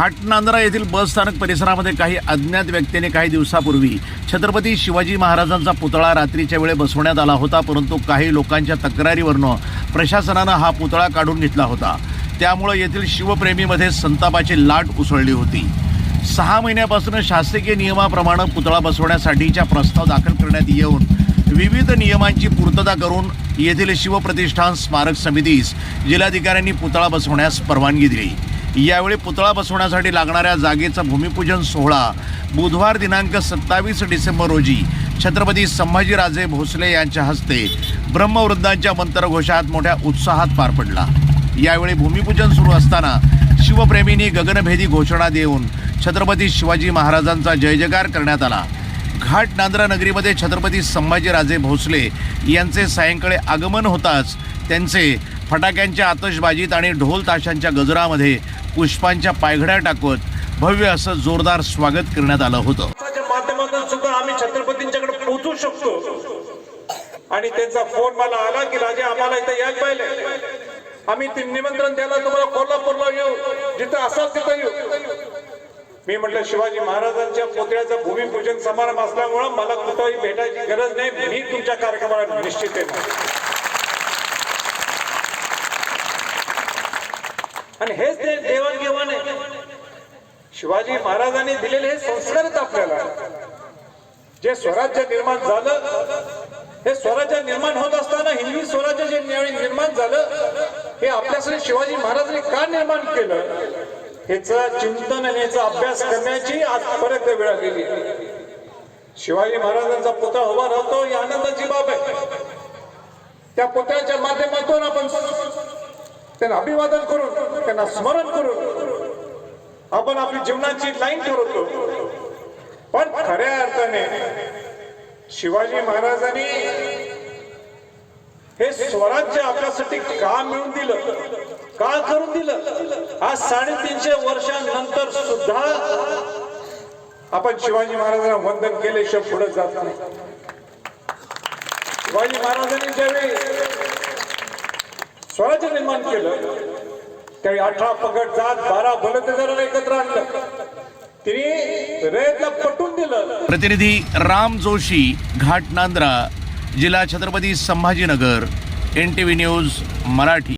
घाटनांदरा येथील बस स्थानक परिसरामध्ये काही अज्ञात व्यक्तीने काही दिवसापूर्वी छत्रपती शिवाजी महाराजांचा पुतळा रात्रीच्या वेळे बसवण्यात आला होता परंतु काही लोकांच्या तक्रारीवरनं प्रशासनानं हा पुतळा काढून घेतला होता. त्यामुळे येथील शिवप्रेमीमध्ये संतापाची लाट उसळली होती. सहा महिन्यापासून शासकीय नियमाप्रमाणे पुतळा बसवण्यासाठीच्या प्रस्ताव दाखल करण्यात येऊन विविध नियमांची पूर्तता करून येथील शिवप्रतिष्ठान स्मारक समितीस जिल्हाधिकाऱ्यांनी पुतळा बसवण्यास परवानगी दिली. यावेळी पुतळा बसवण्यासाठी लागणाऱ्या जागेचा भूमिपूजन सोहळा. बुधवार दिनांक सत्तावीस डिसेंबर रोजी छत्रपती संभाजीराजे भोसले यांच्या हस्ते ब्रह्मवृद्धांच्या मंत्रघोषात मोठ्या उत्साहात पार पडला. यावेळी भूमिपूजन सुरू असताना शिवप्रेमींनी गगनभेदी घोषणा देऊन छत्रपती शिवाजी महाराजांचा जयजयकार करण्यात आला. घाट नांद्रा नगरीमध्ये छत्रपती संभाजीराजे भोसले यांचे सायंकाळी आगमन होताच त्यांचे फटाक्यांच्या आतषबाजीत आणि ढोल ताशांच्या गजरामध्ये पुष्पांच्या पायघड्या टाकत भव्य असं जोरदार स्वागत करण्यात आलं होतं. माध्यमातून सुद्धा आम्ही छत्रपतींच्याकडे पोहोचू शकतो. आणि त्यांचा फोन मला आला की राजे आम्हाला इथं यायला पाहिजे आम्ही ते निमंत्रण द्यायला तुम्हाला कोल्हापूरला येऊ. जिथं असाल तिथं येऊ. मी म्हटलं शिवाजी महाराजांच्या पुतळ्याचं भूमिपूजन समारंभ असल्यामुळं मला कुठंही भेटायची गरज नाही. मी तुमच्या कार्यक्रमाला निश्चित आहे. आणि हेच ते देवाणघेवाण आहे. शिवाजी महाराजांनी दिलेले हे संस्कारच आपल्याला. जे स्वराज्य निर्माण झालं हे स्वराज्य निर्माण होत असताना हिंदवी स्वराज्य जे निर्माण झालं हे आपल्यासाठी शिवाजी महाराजांनी का निर्माण केलं? ह्याचा चिंतन आणि याचा अभ्यास करण्याची आजपर्यंत वेळ आलेली शिवाजी महाराजांचा पुतळा उभा राहतो ही आनंदाची बाब आहे. त्या पुतळ्याच्या माध्यमातून आपण त्यांना अभिवादन करून त्यांना स्मरण करून आपण आपली जीवनाची लाईन ठरवतो. पण खऱ्या अर्थाने शिवाजी महाराजांनी हे स्वराज्य आपल्यासाठी का मिळून दिलं? का करून दिलं? आज साडेतीनशे वर्षांनंतर सुद्धा आपण शिवाजी महाराजांना वंदन केल्याशिवाय पुढे जात नाही. शिवाजी महाराजांनी ज्यावेळी स्वराज्य निर्माण केलं. त्यावेळी अठरा पगड जात बारा बलतेदारांना एकत्र आणलं. तिने रयतला पटवून दिलं. प्रतिनिधी राम जोशी घाट नांद्रा जिल्हा Chhatrapati Sambhajinagar N T V news Marathi.